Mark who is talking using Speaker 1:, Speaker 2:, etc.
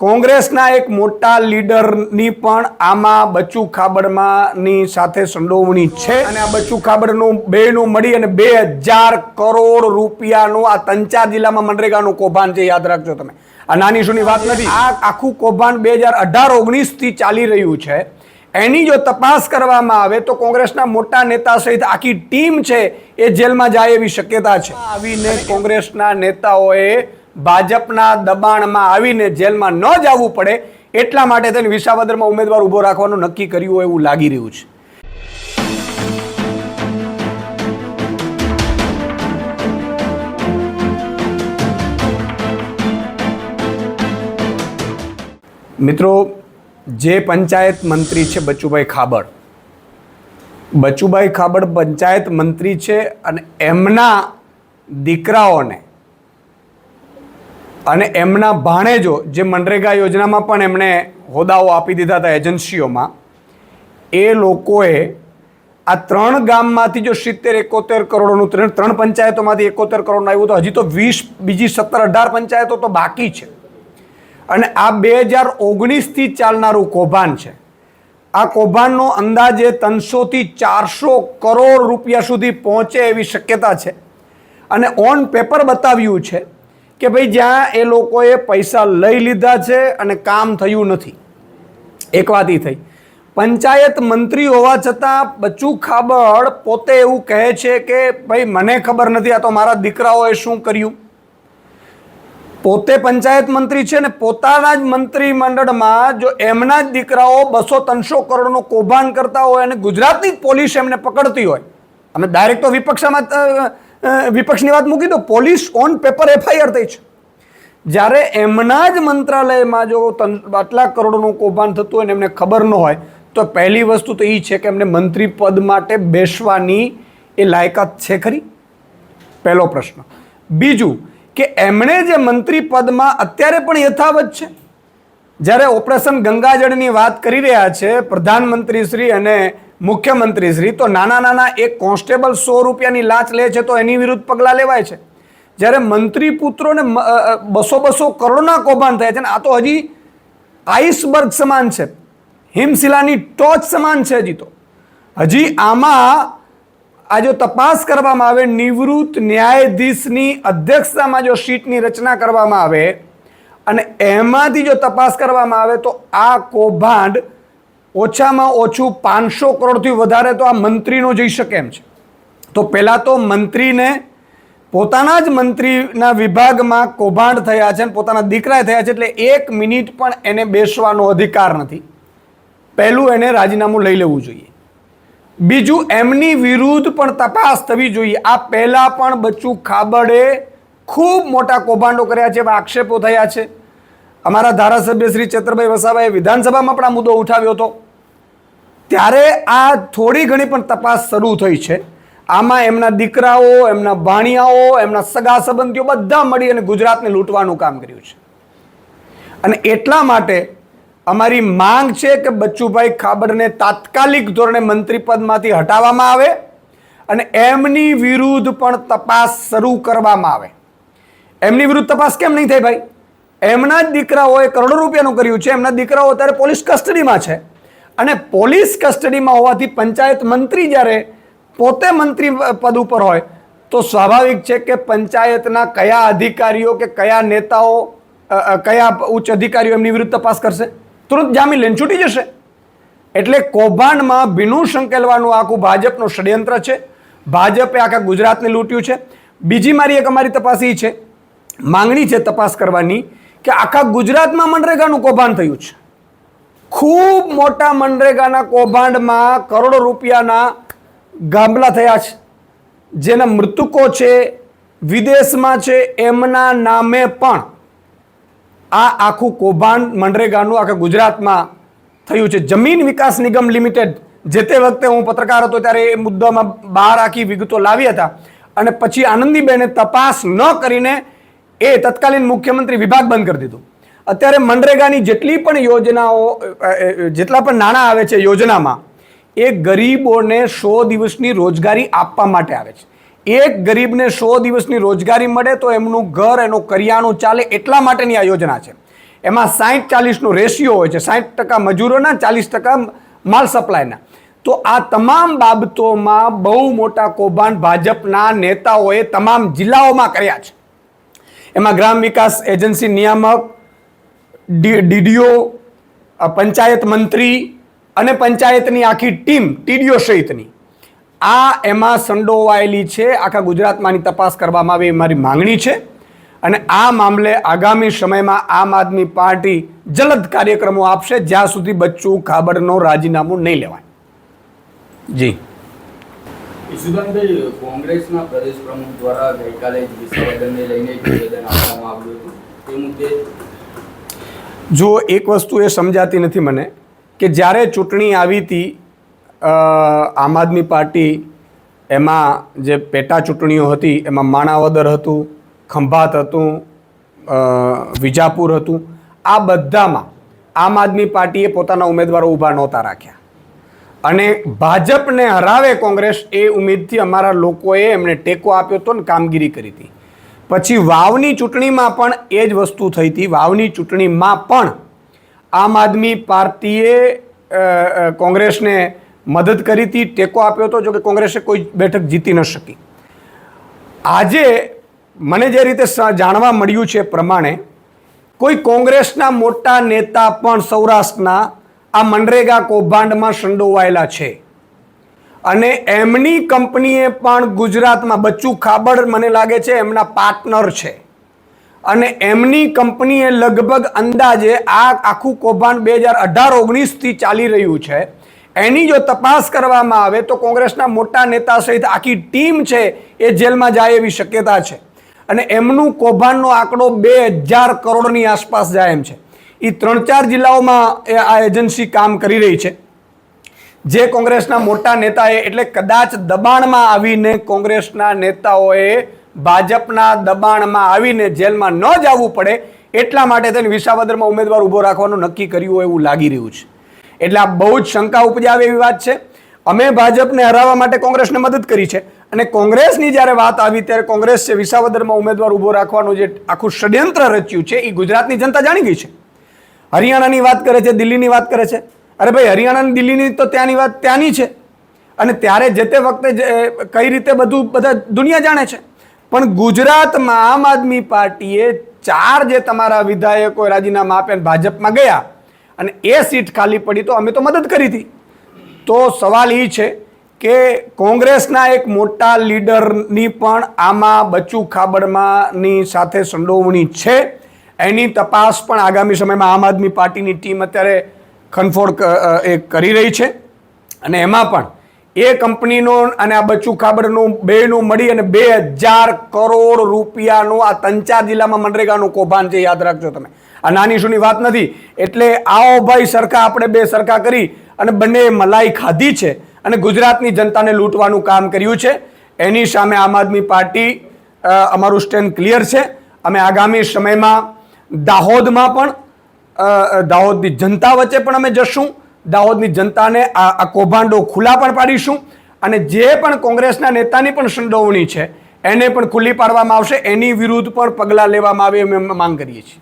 Speaker 1: કોંગ્રેસના એક મોટા લીડરની પણ આમાં બચુ ખાબડમાંની સાથે સંડોવણી છે. અને આ બચુ ખાબડનું બેનું મળી અને બે હજાર કરોડ રૂપિયાનું આ તંચાર જિલ્લામાં મનરેગાનું કૌભાંડ છે, યાદ રાખજો તમે. આ નાની શુની વાત નથી. આ આખું કૌભાંડ બે હજાર અઢાર ઓગણીસથી ચાલી રહ્યું છે. એની જો તપાસ કરવામાં આવે તો કોંગ્રેસના મોટા નેતા સહિત આખી ટીમ છે એ જેલમાં જાય એવી શક્યતા છે. આવીને કોંગ્રેસના નેતાઓએ ભાજપના દબાણમાં આવીને જેલમાં ન જવું પડે એટલા માટે તેને વિસાવદરમાં ઉમેદવાર ઊભો રાખવાનું નક્કી કર્યું હોય એવું લાગી રહ્યું છે. મિત્રો, જે પંચાયત મંત્રી છે બચુભાઈ ખાબડ. બચુભાઈ ખાબડ પંચાયત મંત્રી છે અને એમના દીકરાઓને અને એમના ભાણેજો જે મનરેગા યોજનામાં પણ એમણે હોદ્દાઓ આપી દીધા હતા એજન્સીઓમાં, એ લોકોએ આ ત્રણ ગામમાંથી જો સિત્તેર, એકોતેર કરોડનું ત્રણ ત્રણ પંચાયતોમાંથી એકોતેર કરોડનું આવ્યું તો હજી તો વીસ, બીજી સત્તર, અઢાર પંચાયતો તો બાકી છે. અને આ બે હજાર ઓગણીસથી ચાલનારું કૌભાંડ છે. આ કૌભાંડનો અંદાજે ત્રણસોથી ચારસો કરોડ રૂપિયા સુધી પહોંચે એવી શક્યતા છે. અને ઓન પેપર બતાવ્યું છે કે ભાઈ જ્યાં એ લોકોએ પૈસા લઈ લીધા છે અને કામ થયું નથી. એક વાત એ થઈ. પંચાયત મંત્રી હોવા છતાં બચ્ચુ ખાબડ પોતે એવું કહે છે કે, ભાઈ, મને ખબર નથી આ તો મારા દીકરાઓએ શું કર્યું. પોતે પંચાયત મંત્રી છે ને પોતાના જ મંત્રીમંડળમાં જો એમના જ દીકરાઓ બસો ત્રણસો કરોડનું કૌભાંડ કરતા હોય અને ગુજરાતની પોલીસ એમને પકડતી હોય. અમે ડાયરેક્ટ તો વિપક્ષમાં વિપક્ષની વાત મૂકી દો પોલીસ ઓન પેપર એફઆઈઆર થઈ છે. જ્યારે એમના જ મંત્રાલયમાં જો આટલા કરોડનું કૌભાંડ થતું હોય ને એમને ખબર ન હોય, તો પહેલી વસ્તુ તો એ છે કે એમને મંત્રી પદ માટે બેસવાની એ લાયકાત છે ખરી? પહેલો પ્રશ્ન. બીજું કે એમણે જે મંત્રી પદમાં અત્યારે પણ યથાવત છે? જ્યારે ઓપરેશન ગંગાજળની વાત કરી રહ્યા છે, પ્રધાનમંત્રી શ્રી અને મુખ્યમંત્રી શ્રી તો નાના નાના એક કોન્સ્ટેબલ સો રૂપિયાની લાંચ લે છે તો એની વિરુદ્ધ પગલાં લેવાય છે. જ્યારે મંત્રી પુત્રોને બસો બસો કરોડના કૌભાંડ થયા છે ને આ તો હજી આઈસબર્ગ સમાન છે. હિમશિલાની ટોચ સમાન છે હજી તો. હજી આમાં આ જો તપાસ કરવામાં આવે, નિવૃત્ત ન્યાયાધીશની અધ્યક્ષતામાં જો સીટની રચના કરવામાં આવે અને એમાંથી જો તપાસ કરવામાં આવે તો આ કૌભાંડ ઓછામાં ઓછું પાંચસો કરોડથી વધારે તો આ મંત્રીનો જઈ શકે એમ છે. તો પહેલાં તો મંત્રીને પોતાના જ મંત્રીના વિભાગમાં કૌભાંડ થયા છે અને પોતાના દીકરાએ થયા છે એટલે એક મિનિટ પણ એને બેસવાનો અધિકાર નથી. પહેલું એને રાજીનામું લઈ લેવું જોઈએ. બીજું, એમની વિરુદ્ધ પણ તપાસ થવી જોઈએ. આ પહેલાં પણ બચ્ચું ખાબડે ખૂબ મોટા કૌભાંડો કર્યા છે એવા આક્ષેપો થયા છે. અમારા ધારાસભ્ય શ્રી ચેતરભાઈ વસાવાએ વિધાનસભામાં પણ આ મુદ્દો ઉઠાવ્યો હતો. ત્યારે આ થોડી ઘણી પણ તપાસ શરૂ થઈ છે. આમાં એમના દીકરાઓ, એમના ભાણિયાઓ એમના સગા સંબંધીઓ બધા મળી અને ગુજરાતને લૂંટવાનું કામ કર્યું છે. અને એટલા માટે અમારી માંગ છે કે બચ્ચુભાઈ ખાબડને તાત્કાલિક ધોરણે મંત્રી પદમાંથી હટાવવામાં આવે અને એમની વિરુદ્ધ પણ તપાસ શરૂ કરવામાં આવે. એમની વિરુદ્ધ તપાસ કેમ નહીં થઈ ભાઈ? એમના જ દીકરાઓએ કરોડો રૂપિયાનું કર્યું છે. એમના દીકરાઓ અત્યારે પોલીસ કસ્ટડીમાં છે. અને પોલીસ કસ્ટડીમાં હોવાથી પંચાયત મંત્રી જ્યારે પોતે મંત્રી પદ ઉપર હોય, તો સ્વાભાવિક છે કે પંચાયતના કયા અધિકારીઓ કે કયા નેતાઓ કયા ઉચ્ચ અધિકારીઓ એમની વિરુદ્ધ તપાસ કરશે? તુરંત જામીન લઈને છૂટી જશે. એટલે કૌભાંડમાં ભીનું સંકેલવાનું આખું ભાજપનું ષડયંત્ર છે. ભાજપે આખા ગુજરાતને લૂંટ્યું છે. બીજી મારી એક અમારી તપાસ એ છે. માંગણી છે તપાસ કરવાની કે આખા ગુજરાતમાં મનરેગાનું કૌભાંડ થયું છે. ખૂબ મોટા મનરેગાના કૌભાંડમાં કરોડો રૂપિયાના ગામલા થયા છે. જેના મૃતકો છે, વિદેશમાં છે, એમના નામે પણ આ આખું કૌભાંડ મનરેગાનું આખા ગુજરાતમાં થયું છે. જમીન વિકાસ નિગમ લિમિટેડ જે તે વખતે હું પત્રકાર હતો ત્યારે એ મુદ્દામાં બહાર આખી વિગતો લાવી હતા. અને પછી આનંદીબેને તપાસ ન કરીને એ તત્કાલીન મુખ્યમંત્રી વિભાગ બંધ કરી દીધું. અત્યારે મનરેગાની જેટલી પણ યોજનાઓ જેટલા પણ નાણાં આવે છે યોજનામાં, એ ગરીબોને સો દિવસની રોજગારી આપવા માટે આવે છે. એક ગરીબને સો દિવસની રોજગારી મળે તો એમનું ઘર, એનું કરિયાણું ચાલે એટલા માટેની આ યોજના છે. એમાં સાહીઠ ચાલીસનો રેશિયો હોય છે સાહીઠ ટકા મજૂરોના, ચાલીસ ટકા માલ સપ્લાયના. તો આ તમામ બાબતોમાં બહુ મોટા કૌભાંડ ભાજપના નેતાઓએ તમામ જિલ્લાઓમાં કર્યા છે. એમાં ગ્રામ વિકાસ એજન્સી નિયામક ડીડીઓ પંચાયત મંત્રી અને પંચાયતની આખી ટીમ, ટીડીઓ સહિતની. આ એમાં સંડોવાયેલી છે, આખા ગુજરાતમાંની તપાસ કરવામાં આવે એ મારી માંગણી છે. અને આ મામલે આગામી સમયમાં આમ આદમી પાર્ટી જલદ કાર્યક્રમો આપશે, જ્યાં સુધી બચ્ચું ખાબડનો રાજીનામું નહીં લેવાય. જી.
Speaker 2: ઈશુદાનભાઈ કોંગ્રેસના પ્રદેશ પ્રમુખ દ્વારા ગઈકાલે વિસાવદરને લઈને નિવેદન આપવામાં આવ્યું હતું. તે મુદ્દે
Speaker 1: જો એક વસ્તુ એ સમજાતી નથી મને, કે જ્યારે ચૂંટણી આવી હતી આમ આદમી પાર્ટી એમાં જે પેટા ચૂંટણીઓ હતી, એમાં માણાવદર હતું, ખંભાત હતું વિજાપુર હતું, આ બધામાં આમ આદમી પાર્ટીએ પોતાના ઉમેદવારો ઊભા નહોતા રાખ્યા. અને ભાજપને હરાવે કોંગ્રેસ એ ઉમેદથી અમારા લોકોએ એમને ટેકો આપ્યો હતો ને કામગીરી કરી હતી. પછી વાવની ચૂંટણીમાં પણ એ જ વસ્તુ થઈ હતી. વાવની ચૂંટણીમાં પણ આમ આદમી પાર્ટીએ કોંગ્રેસને મદદ કરી હતી, ટેકો આપ્યો હતો જો કે કોંગ્રેસે કોઈ બેઠક જીતી ન શકી. આજે મને જે રીતે જાણવા મળ્યું છે પ્રમાણે કોઈ કોંગ્રેસના મોટા નેતા પણ સૌરાષ્ટ્રના આ મનરેગા કૌભાંડમાં સંડોવાયેલા છે. અને એમની કંપનીએ પણ ગુજરાતમાં, બચ્ચું ખાબડ મને લાગે છે એમના પાર્ટનર છે. અને એમની કંપનીએ લગભગ અંદાજે આ આખું કૌભાંડ બે હજાર અઢાર, ઓગણીસથી ચાલી રહ્યું છે. એની જો તપાસ કરવામાં આવે તો કોંગ્રેસના મોટા નેતા સહિત આખી ટીમ છે એ જેલમાં જાય એવી શક્યતા છે. અને એમનું કૌભાંડનો આંકડો બે હજાર કરોડની આસપાસ જાય એમ છે. એ ત્રણ ચાર જિલ્લાઓમાં આ એજન્સી કામ કરી રહી છે. જે કોંગ્રેસના મોટા નેતાએ એટલે કદાચ દબાણમાં આવીને કોંગ્રેસના નેતાઓએ ભાજપના દબાણમાં આવીને જેલમાં ન જવું પડે એટલા માટે તેને વિસાવદરમાં ઉમેદવાર ઊભો રાખવાનું નક્કી કર્યું હોય એવું લાગી રહ્યું છે. એટલે આ બહુ જ શંકા ઉપજાવે એવી વાત છે. અમે ભાજપને હરાવવા માટે કોંગ્રેસને મદદ કરી છે અને કોંગ્રેસની જ્યારે વાત આવી ત્યારે કોંગ્રેસ વિસાવદરમાં ઉમેદવાર ઊભો રાખવાનું જે આખું ષડયંત્ર રચ્યું છે એ ગુજરાતની જનતા જાણી ગઈ છે. હરિયાણાની વાત કરે છે, દિલ્હીની વાત કરે છે. અરે ભાઈ, હરિયાણાની દિલ્હીની તો ત્યાંની વાત ત્યાંની છે. અને ત્યારે જે તે વખતે કઈ રીતે બધું, બધા દુનિયા જાણે છે. પણ ગુજરાતમાં આમ આદમી પાર્ટીએ ચાર જે તમારા વિધાયકો રાજીનામા આપ્યા ભાજપમાં ગયા, અને એ સીટ ખાલી પડી તો અમે તો મદદ કરી હતી. તો સવાલ એ છે કે કોંગ્રેસના એક મોટા લીડરની પણ આમાં બચુ ખાબડમાંની સાથે સંડોવણી છે? એની તપાસ પણ આગામી સમયમાં આમ આદમી પાર્ટીની ટીમ અત્યારે ખનફોડ એ કરી રહી છે. અને એમાં પણ એ કંપનીનો અને આ બચ્ચું ખાબડનું બેનું મળી અને બે હજાર કરોડ રૂપિયાનું આ તંચાર જિલ્લામાં મનરેગાનું કૌભાંડ છે, યાદ રાખજો તમે. આ નાની શુની વાત નથી. એટલે આવો ભાઈ સરખા આપણે બે સરખા કરી અને બંને મલાઈ ખાધી છે અને ગુજરાતની જનતાને લૂંટવાનું કામ કર્યું છે. એની સામે આમ આદમી પાર્ટી અમારું સ્ટેન્ડ ક્લિયર છે. અમે આગામી સમયમાં દાહોદમાં પણ દાહોદની જનતા વચ્ચે પણ અમે જશું. દાહોદની જનતાને આ કૌભાંડો ખુલ્લા પણ પાડીશું. અને જે પણ કોંગ્રેસના નેતાની પણ સંડોવણી છે, એને પણ ખુલ્લી પાડવામાં આવશે. એની વિરુદ્ધ પણ પગલાં લેવામાં આવે અમે માંગ કરીએ છીએ.